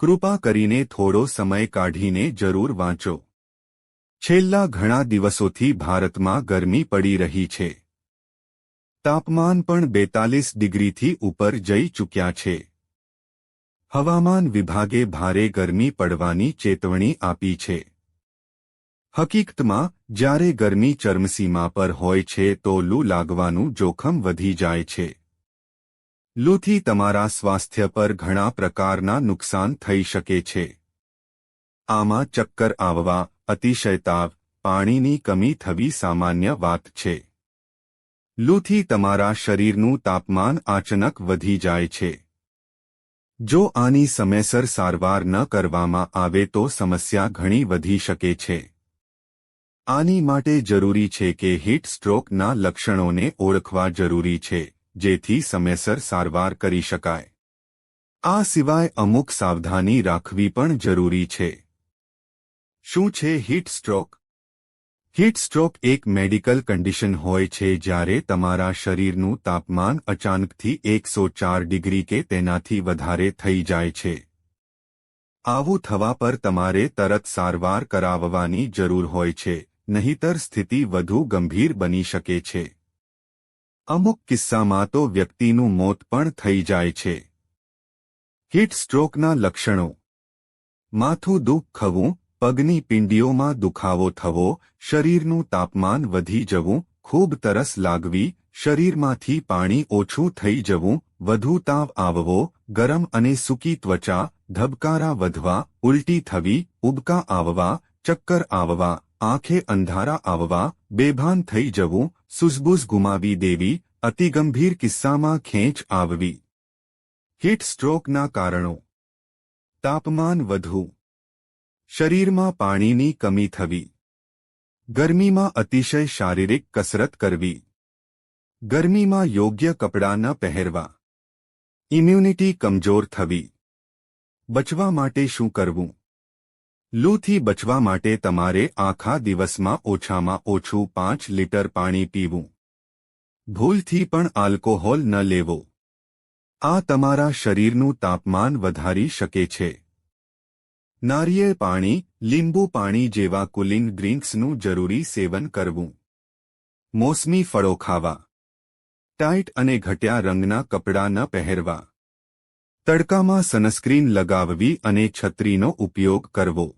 કૃપા કરીને થોડો સમય કાઢીને જરૂર વાંચો. છેલ્લા ઘણા દિવસોથી ભારતમાં ગરમી પડી રહી છે. તાપમાન પણ બેતાલીસ ડિગ્રીથી ઉપર જઈ ચૂક્યા છે. હવામાન વિભાગે ભારે ગરમી પડવાની ચેતવણી આપી છે. હકીકતમાં, જ્યારે ગરમી ચરમસીમા પર હોય છે તો લૂ લાગવાનું જોખમ વધી જાય છે. લૂથી તમારા સ્વાસ્થ્ય પર ઘણા પ્રકારના નુકસાન થઈ શકે છે. આમાં ચક્કર આવવા, અતિશય તાવ, પાણીની કમી થવી સામાન્ય વાત છે. લૂથી તમારા શરીરનું તાપમાન આચનક વધી જાય છે. જો આની સમયસર સારવાર ન કરવામાં આવે તો સમસ્યા ઘણી વધી શકે છે. આની માટે જરૂરી છે કે હીટ સ્ટ્રોકના લક્ષણોને ઓળખવા જરૂરી છે. જેથી સમયસર સારવાર કરી શકાય. આ સિવાય અમુક સાવધાની રાખવી પણ જરૂરી છે. શું છે હીટ સ્ટ્રોક હીટ સ્ટ્રોક એક મેડિકલ કન્ડિશન હોય છે જ્યારે તમારા શરીરનું તાપમાન અચાનકથી એકસો ચાર ડિગ્રી કે તેનાથી વધારે થઈ જાય છે. આવું થવા પર તમારે તરત સારવાર કરાવવાની જરૂર હોય છે, નહીતર સ્થિતિ વધુ ગંભીર બની શકે છે. અમુક કિસ્સામાં તો વ્યક્તિનું મોત પણ થઈ જાય છે. હીટ સ્ટ્રોકના લક્ષણો. માથું દુઃખ ખવું પગની પિંડીઓમાં દુખાવો થવો, શરીરનું તાપમાન વધી જવું, ખૂબ તરસ લાગવી, શરીરમાંથી પાણી ઓછું થઈ જવું, વધુ તાવ આવવો, ગરમ અને સૂકી ત્વચા, ધબકારા વધવા, ઉલટી થવી, ઉબકા આવવા, ચક્કર આવવા આંખે અંધારા આવવા, બેભાન થઈ જવું, સુઝબુઝ ગુમાવી દેવી અતિગંભીર કિસ્સામાં ખેંચ આવવી. હીટ સ્ટ્રોકના કારણો. તાપમાન વધવું. શરીરમાં પાણીની કમી થવી. ગરમીમાં અતિશય શારીરિક કસરત કરવી. ગરમીમાં યોગ્ય કપડાં ન પહેરવા. ઇમ્યુનિટી કમજોર થવી. બચવા માટે શું કરવું? લૂથી બચવા માટે તમારે આખા દિવસમાં ઓછામાં ઓછું પાંચ લીટર પાણી પીવું. ભૂલથી પણ આલ્કોહોલ ન લેવો. આ તમારા શરીરનું તાપમાન વધારી શકે છે. નારિયેળ પાણી, લીંબુ પાણી જેવા કુલિંગ ડ્રિંક્સનું જરૂરી સેવન કરવું. મોસમી ફળો ખાવા. ટાઇટ અને ઘટ્યા રંગના કપડાં ન પહેરવા. તડકામાં સનસ્ક્રીન લગાવવી અને છત્રીનો ઉપયોગ કરવો.